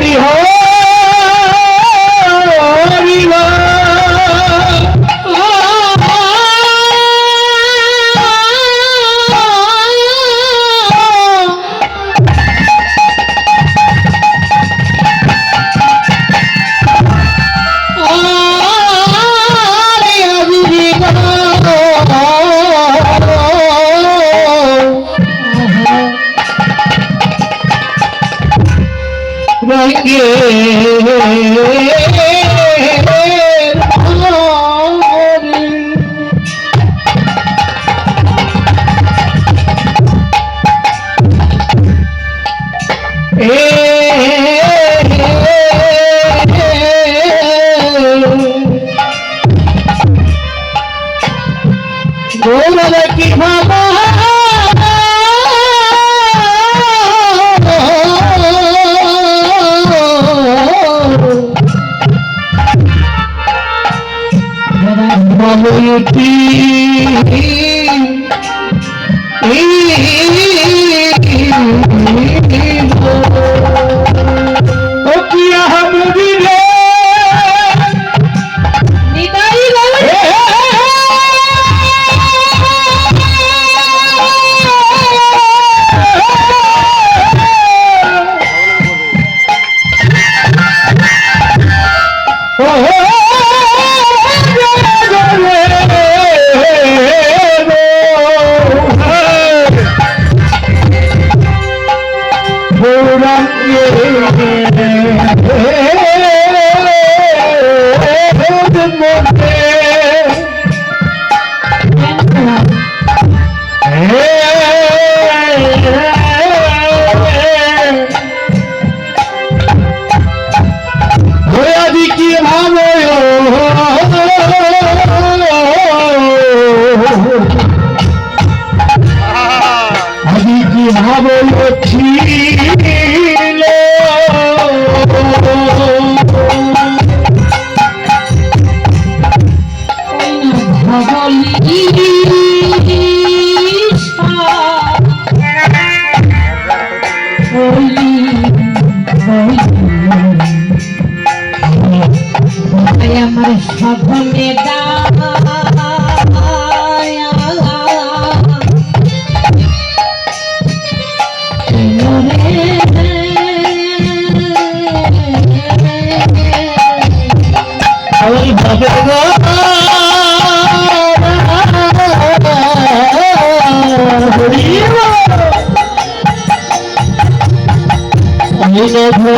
হরি হরি আদি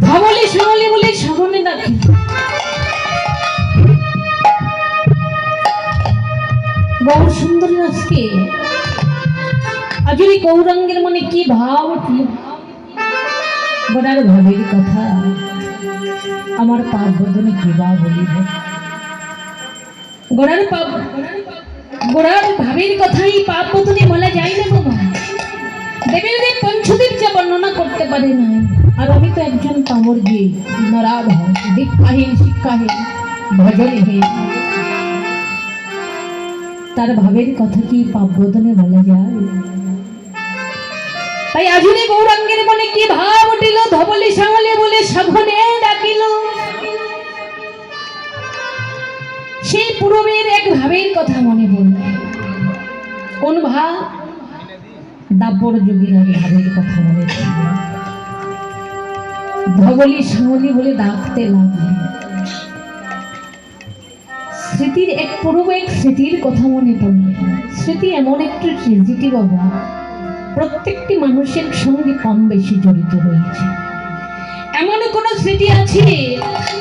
ধবলি গৌরাঙ্গের মনে কি ভাব উঠল। ভাবের কথা। আমার পাপ বদনে কি বা বলিব গোড়ার পাপ গোড়ার ভাবের কথাই পাপ বদনে বলা যায় না বাবা বর্ণনা করতে পারে না। আর আমি তো একজন পামর গিয়ে দীক্ষাহীন শিক্ষাহীন ভজনহীন তার ভাবের কথা কি পাপ বদনে বলা যায়? তাই আজুনি গৌরাঙ্গের মনে কি ভাব উঠিল? ধবলি সাঙলে বলে সাধনে ডাকিল। সেই পূর্বের এক ভাবের কথা মনে পড়ল। কোন ভাব? দাপর যুগের ভাবের কথা পড়ল ধবলি সাঙলি বলে ডাকতে লাগলেন স্মৃতির এক পূর্ব এক স্মৃতির কথা মনে পড়ল স্মৃতি এমন একটা ট্রেজিটি বাবা প্রত্যেকটি মানুষের সঙ্গে কম বেশি জড়িত রয়েছে। এমন কোনো স্মৃতি আছে?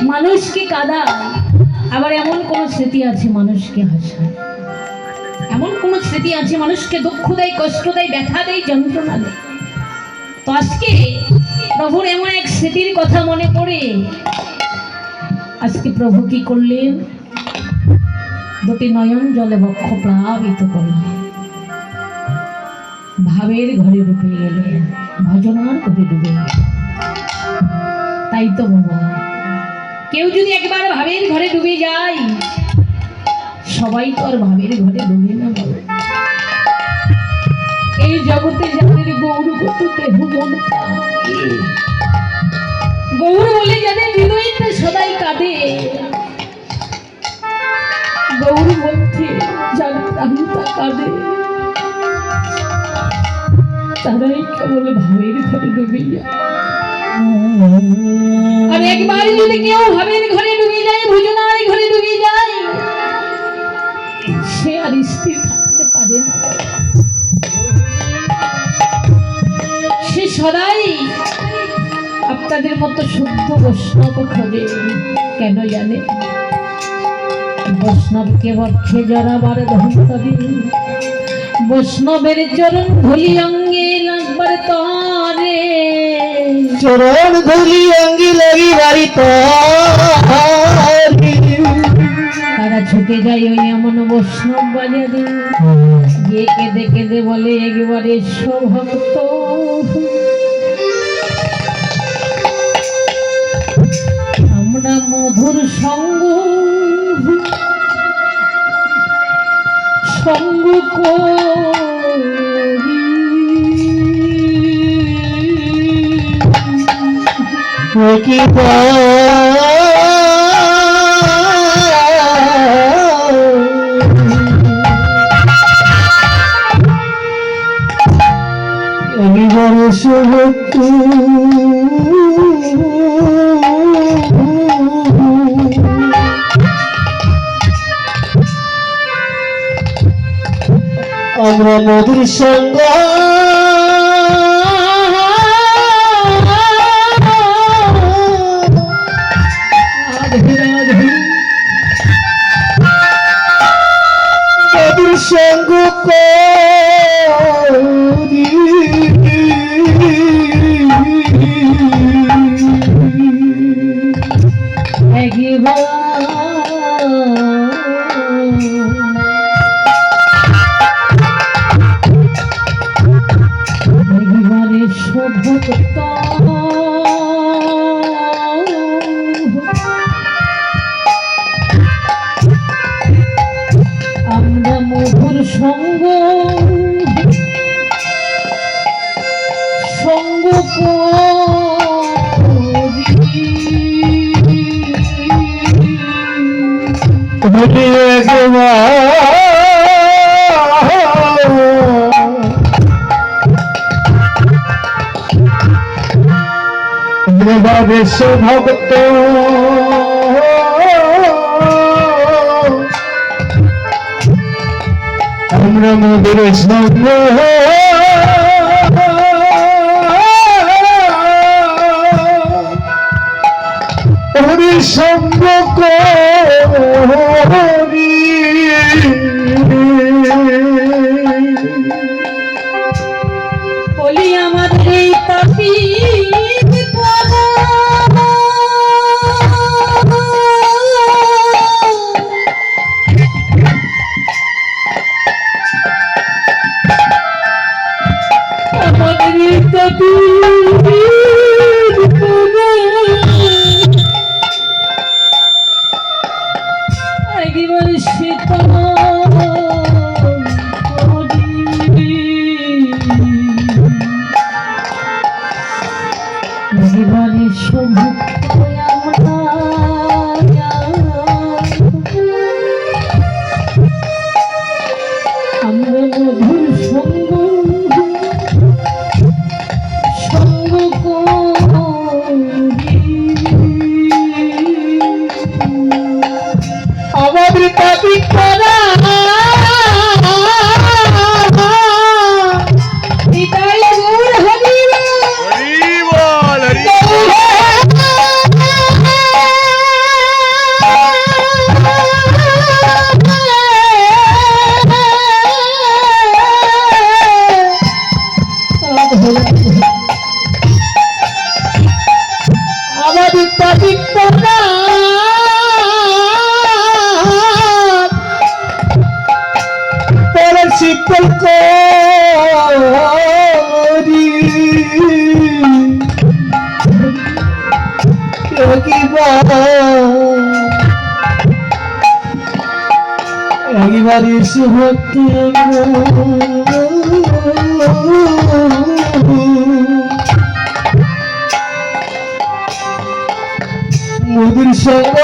মানুষকে কাদা আবার এমন কোনো স্মৃতি আছে মানুষকে হাসায়। এমন কোনো স্মৃতি আছে? মানুষকে দুঃখ দেয়, কষ্ট দেয়, ব্যথা দেয়, যন্ত্রণা দেয়। তো আজকে প্রভুর এমন এক স্মৃতির কথা মনে পড়ে। আজকে প্রভু কি করলেন? দুটি নয়ন জলে বক্ষ প্লাবিত করলেন। ভাবের ঘরে ঢুকে গেলেন ভজনার ঘরে ডুবে। তাই তো বাবা কেউ যদি একবার ভাবের ঘরে ডুবে যায় সবাই তো আর ভাবের ঘরে ডুবে না। এই জগতে যাদের গৌরগত দেহ মন গৌর বলে যাদের হৃদয়তে সদাই কাঁদে। গৌর মধ্যে যার প্রাণটা কাঁদে। তারাই কেবল ভাবের ঘরে ডুবে যায় আর একবার যদি কেউ ভাবের ঘরে আপনাদের মতো শুদ্ধ বৈষ্ণব খোঁজে। কেন জানে? বৈষ্ণবকে বক্ষে জড়াবার ধন্তরে বৈষ্ণবের চরণ ধুলি অঙ্গে লাগবার তরে। চরণ ধুলি অঙ্গি লাগি বাড়ি তারা ছুটে যায় ওই এমন বৈষ্ণব বাজারে গিয়ে কেঁদে কেঁদে বলে একবারে ভক্ত মধুর সঙ্গ সঙ্গ করি। আমরা সঙ্গ গেবা ভক্ত। আমরা মোদের সঙ্গ। একবারে শুভক্তি মধুর সঙ্গ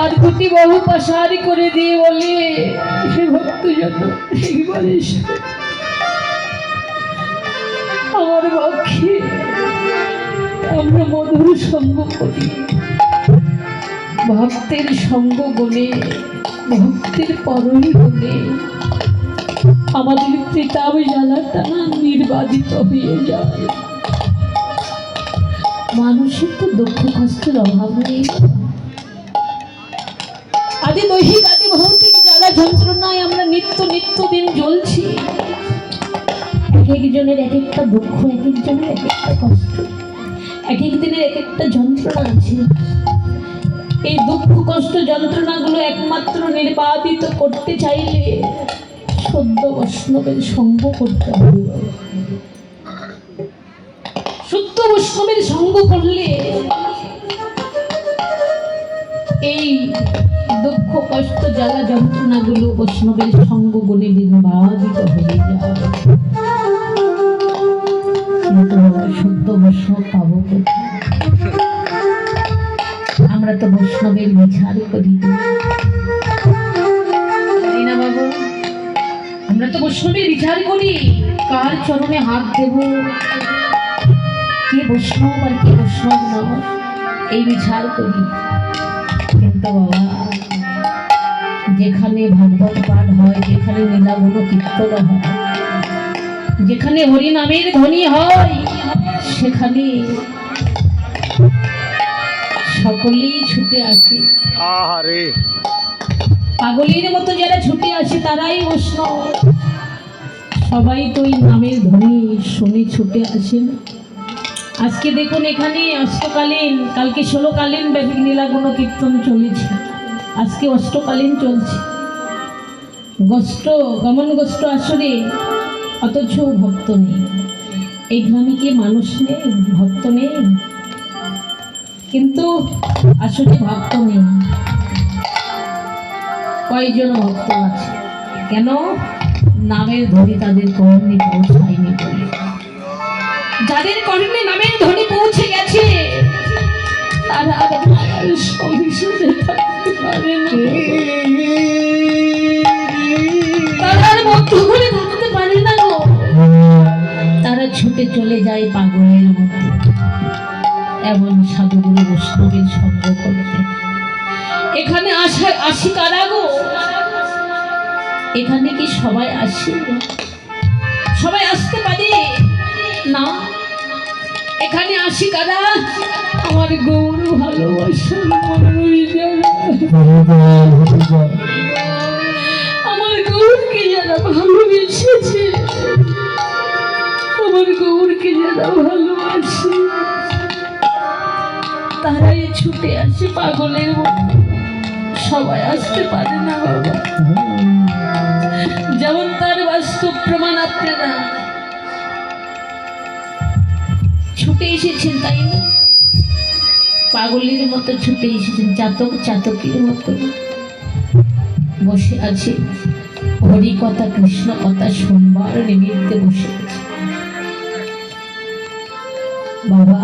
আর দুটি বহু পাশারি করে দিয়ে বলে, হে আমার পক্ষে আমরা মধুর সঙ্গ করি। ভক্তের সঙ্গ গুণে, ভক্তের পরই গুণে, আমাদের পিতাব জ্বালাটা না নির্বাদিত হয়ে যায়। মানুষের তো দুঃখ কষ্টের অভাব নেই। আদি দৈহিক আদি ভৌতিক জ্বালা যন্ত্রণায় আমরা নিত্য নিত্য দিন জ্বলছি। এক একজনের এক একটা দুঃখ, এক একজনের এক একটা কষ্ট, এক এক দিনের এক একটা যন্ত্রণা আছে। এই দুঃখ, কষ্ট, যন্ত্রণাগুলো একমাত্র নির্বাপিত করতে চাইলে সদ্য বৈষ্ণবের সঙ্গ করতে হবে। বৈষ্ণবের সঙ্গ করলে এই দুঃখ, কষ্ট, জ্বালা, যন্ত্রণাগুলো বৈষ্ণবের সঙ্গ গুণে নির্বাপিত হয়ে যায়। শুদ্ধ বৈষ্ণব পাবো আমরা তো বৈষ্ণবের বিচার করি আমরা তো বৈষ্ণবের বিচার করি। কার চরণে হাত দেব? কে বৈষ্ণব আর কে বৈষ্ণব নয় এই বিচার করি। কিন্তু বাবা যেখানে ভাগবত পাঠ হয় যেখানে লীলাগুলো কীর্তন হয় যেখানে হরি নামের ধ্বনি হয় সেখানে সকলেই ছুটে আসে। আহারে। পাগলের মতো যারা ছুটে আসে তারাই বৈষ্ণব। সবাই তো ওই নামের ধ্বনি শুনে ছুটে আসেন আজকে দেখুন এখানে অষ্টকালীন, কালকে ষোলোকালীন ব্যাপী নীলাগুণ কীর্তন চলেছে। আজকে অষ্টকালীন চলছে। গোষ্ঠ গমন গোষ্ঠ আসরে অথচ ভক্ত নেই। এই গ্রামে কি মানুষ নেই? ভক্ত নেই? কিন্তু আসলে ভক্ত নেই। কয়েকজন ভক্ত আছে? কেন? নামের ধরে তাদের কর্ণে পৌঁছায়নি বলে। যাদের কর্ণে নামের ধ্বনি পৌঁছে গেছে, তারা আর পারে না গো। তারা ছুটে চলে যায় পাগলের মতো। এমন সাধুগুরু বৈষ্ণবের সঙ্গ করতে এখানে আসা, আসি কারা গো? এখানে কি সবাই আসে? সবাই আসতে পারে? না। এখানে আসি কারা আমার গৌর ভালোবাসা আমার গৌরকে যারা ভালোবেসেছে, আমার গৌরকে যারা ভালোবাসে, তারাই ছুটে আসে পাগলের সবাই আসতে পারে না বাবা। যেমন তার বাস্তব প্রমাণ আপনারা। ছুটে এসেছেন, তাই না? পাগলের মতো ছুটে এসেছেন, চাতক চাতকের মতো। বসে আছে। হরি কথা, কৃষ্ণ কথা সোমবার নিমিত্তে বসে আছে। বাবা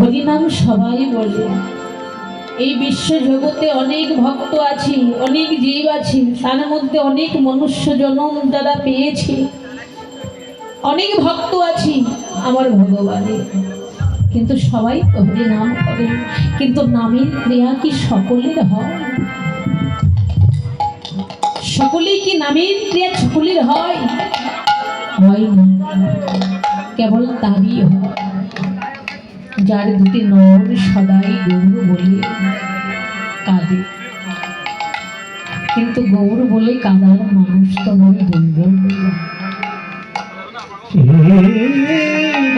হরিনাম সবাই বলে। এই বিশ্ব জগতে অনেক ভক্ত আছে, অনেক জীব আছে, তার মধ্যে অনেক মনুষ্য জনম যারা পেয়েছে। অনেক ভক্ত আছে আমার ভগবানের কিন্তু সবাই তো নাম করে। কিন্তু নামের ক্রিয়া কি সকলের হয়? সকলেই কি নামের ক্রিয়া সকলের হয়? হয় না। কেবল তারই হয়। যার দুটি নয়ন সদাই গৌর বলে কাঁদে। কিন্তু গৌর বলে কাঁদার মানুষ তো বড় দুর্বল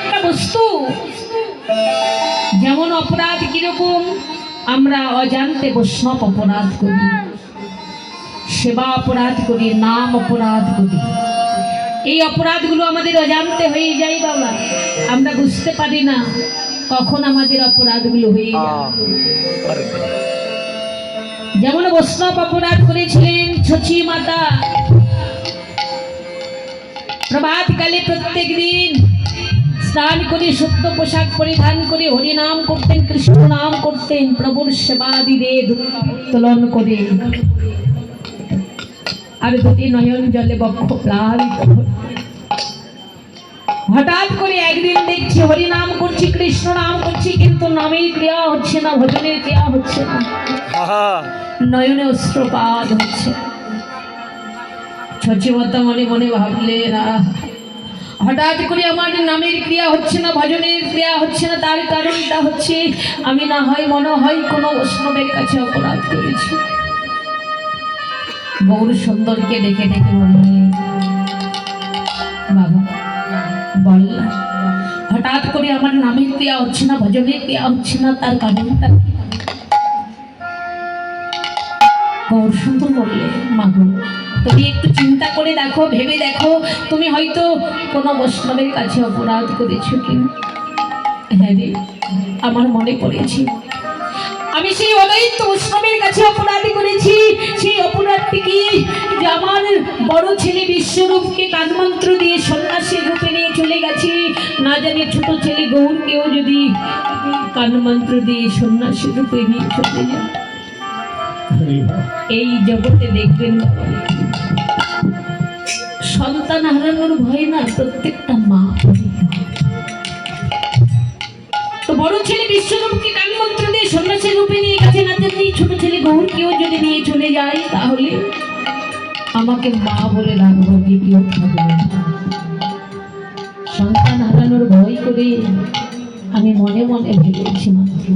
একটা বস্তু। যেমন অপরাধ কীরকম আমরা অজান্তে বৈষ্ণব অপরাধ করি। সেবা অপরাধ করি নাম অপরাধ করি। এই অপরাধগুলো আমাদের অজান্তে হয়ে যায় বাবা। আমরা বুঝতে পারি না কখন আমাদের অপরাধগুলো হয়ে যায়। যেমন বৈষ্ণব অপরাধ করেছিলেন ছচি মাতা। প্রভাতকালে প্রত্যেক দিন স্নান করে সত্য পোশাক পরিধান করে হরি নাম করতেন কৃষ্ণ নাম করতেন প্রভুর সেবাদিরে উত্তোলন করে। আর দুটি নয়ন জলে বক্ষ প্লাবিত হঠাৎ করে একদিন দেখছি হরি নাম করছি কৃষ্ণ নাম করছি কিন্তু নামের ক্রিয়া হচ্ছে না ভজনের ক্রিয়া হচ্ছে না। নয়নে অস্ত্রপাত হচ্ছে। সচিবতা মনে মনে ভাবলেন আহ, হঠাৎ করে আমার নামের ক্রিয়া হচ্ছে না, ভজনের ক্রিয়া হচ্ছে না, তার কারণটা হচ্ছে আমি না হয় মনে হয় কোনো বৈষ্ণবের কাছে অপরাধ করেছি গৌর সুন্দরকে ডেকে ডেকে বললেন বাবা, বল হঠাৎ করে আমার নামের ক্রিয়া হচ্ছে না, ভজনের ক্রিয়া হচ্ছে না, তার কারণটা? গৌর সুন্দর বললে মাগো তুমি একটু চিন্তা করে দেখো ভেবে দেখো। তুমি হয়তো কোনো বৈষ্ণবের কাছে অপরাধ করেছ কিনা? হ্যাঁ রে আমার মনে পড়েছে। আমি সেই অদ্বৈত বৈষ্ণবের কাছে অপরাধ করেছি। সেই অপরাধটি কি? যে আমার বড় ছেলে বিশ্বরূপকে কানমন্ত্র দিয়ে সন্ন্যাসীর রূপে নিয়ে চলে গেছি। না জানি ছোট ছেলে গৌরকেও যদি কানমন্ত্র দিয়ে সন্ন্যাসীর রূপে নিয়ে চলে যায়। এই জগতে দেখবেন বাবা, সন্তান হারানোর ভয় না প্রত্যেকটা মা তো বড় ছেলে বিশ্বরূপকে কানমন্ত্র দিয়ে সন্ন্যাসের রূপে নিয়ে গেছে না জানি ছোট ছেলে গৌরকেও যদি নিয়ে চলে যায় তাহলে আমাকে মা বলে রাখব কি কেউ সন্তান হারানোর ভয় করে আমি মনে মনে ভেবেছি মাত্র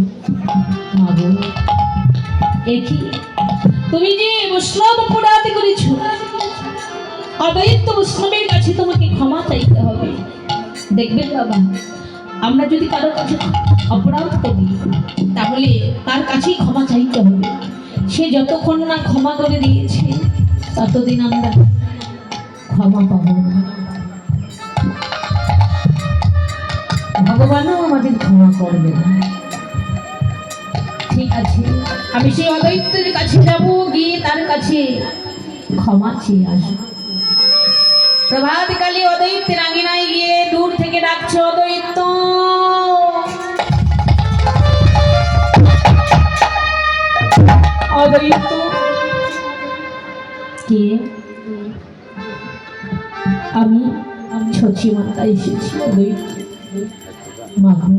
মা গো, এ কি? তুমি যে বৈষ্ণব অপরাধ করেছ অদ্বৈত বৈষ্ণবের কাছে তোমাকে ক্ষমা চাইতে হবে। দেখবেন বাবা, আমরা যদি কারোর কাছে অপরাধ করি, তাহলে তার কাছেই ক্ষমা চাইতে হবে। সে যতক্ষণ না ক্ষমা করে দিয়েছে, ততদিন আমরা ক্ষমা পাবো না। ভগবানও আমাদের ক্ষমা করবে না। ঠিক আছে, আমি সেই অদ্বৈতের কাছে যাব, গিয়ে তার কাছে ক্ষমা চেয়ে আসব। প্রভাত কালী অদ্বৈতের আঙিনায় গিয়ে দূর থেকে ডাকছে অদ্বৈত। অদ্বৈত। কে? আমি আমি ছচি মাতা এসেছি, অদ্বৈত। মাগো